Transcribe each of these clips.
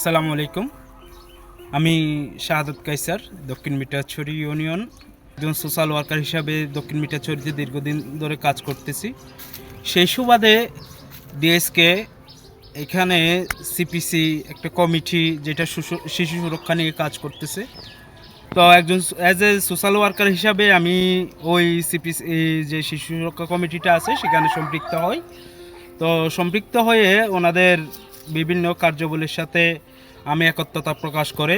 আসসালামু আলাইকুম। আমি শাহাদত কাইসার, দক্ষিণ মিটাছড়ি ইউনিয়ন। একজন সোশ্যাল ওয়ার্কার হিসাবে দক্ষিণ মিটাছড়িতে দীর্ঘদিন ধরে কাজ করতেছি। সেই সুবাদে ডিএসকে এখানে সিপিসি একটা কমিটি যেটা শিশু- শিশু সুরক্ষা নিয়ে কাজ করতেছে। তো একজন অ্যাজ এ সোশ্যাল ওয়ার্কার হিসাবে আমি ওই সিপিসি যে শিশু সুরক্ষা কমিটিটা আছে, সেখানে সম্পৃক্ত হই। তো সম্পৃক্ত হয়ে ওনাদের বিভিন্ন কার্যাবলীর সাথে আমি একত্রতা প্রকাশ করে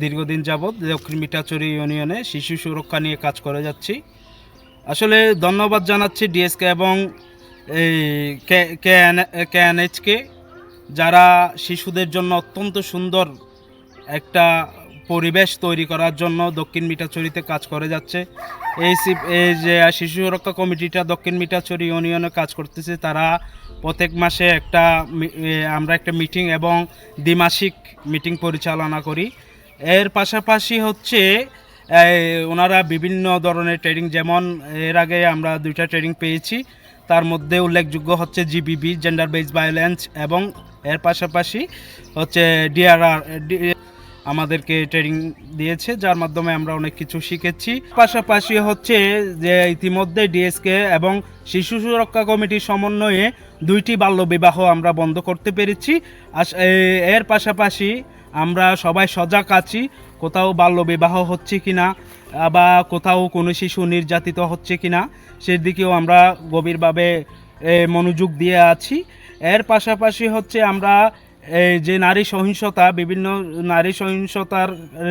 দীর্ঘদিন যাবৎ দক্ষিণ মিঠাচুরি ইউনিয়নে শিশু সুরক্ষা নিয়ে কাজ করে যাচ্ছি। আসলে ধন্যবাদ জানাচ্ছি ডিএসকে এবং এই কেএনএইচকে যারা শিশুদের জন্য অত্যন্ত সুন্দর একটা পরিবেশ তৈরি করার জন্য দক্ষিণ মিঠাচুরিতে কাজ করে যাচ্ছে। এই এই যে শিশু সুরক্ষা কমিটিটা দক্ষিণ মিঠাচুরি ইউনিয়নে কাজ করতেছে, তারা প্রত্যেক মাসে একটা আমরা একটা মিটিং এবং দ্বিমাসিক মিটিং পরিচালনা করি। এর পাশাপাশি হচ্ছে ওনারা বিভিন্ন ধরনের ট্রেনিং, যেমন এর আগে আমরা দুইটা ট্রেনিং পেয়েছি, তার মধ্যে উল্লেখযোগ্য হচ্ছে জিবিবি জেন্ডার বেস ভায়োলেন্স এবং এর পাশাপাশি হচ্ছে ডিআরআর আমাদেরকে ট্রেনিং দিয়েছে, যার মাধ্যমে আমরা অনেক কিছু শিখেছি। পাশাপাশি হচ্ছে যে ইতিমধ্যে ডিএসকে এবং শিশু সুরক্ষা কমিটির সমন্বয়ে দুইটি বাল্যবিবাহ আমরা বন্ধ করতে পেরেছি। এর পাশাপাশি আমরা সবাই সজাগ আছি, কোথাও বাল্যবিবাহ হচ্ছে কি না বা কোথাও কোনো শিশু নির্যাতিত হচ্ছে কিনা, সেদিকেও আমরা গভীরভাবে মনোযোগ দিয়ে আছি। এর পাশাপাশি হচ্ছে আমরা এই যে নারী সহিংসতা, বিভিন্ন নারী সহিংসতার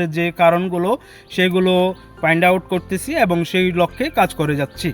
যে কারণগুলো, সেগুলো ফাইন্ড আউট করতেছি এবং সেই লক্ষ্যে কাজ করে যাচ্ছি।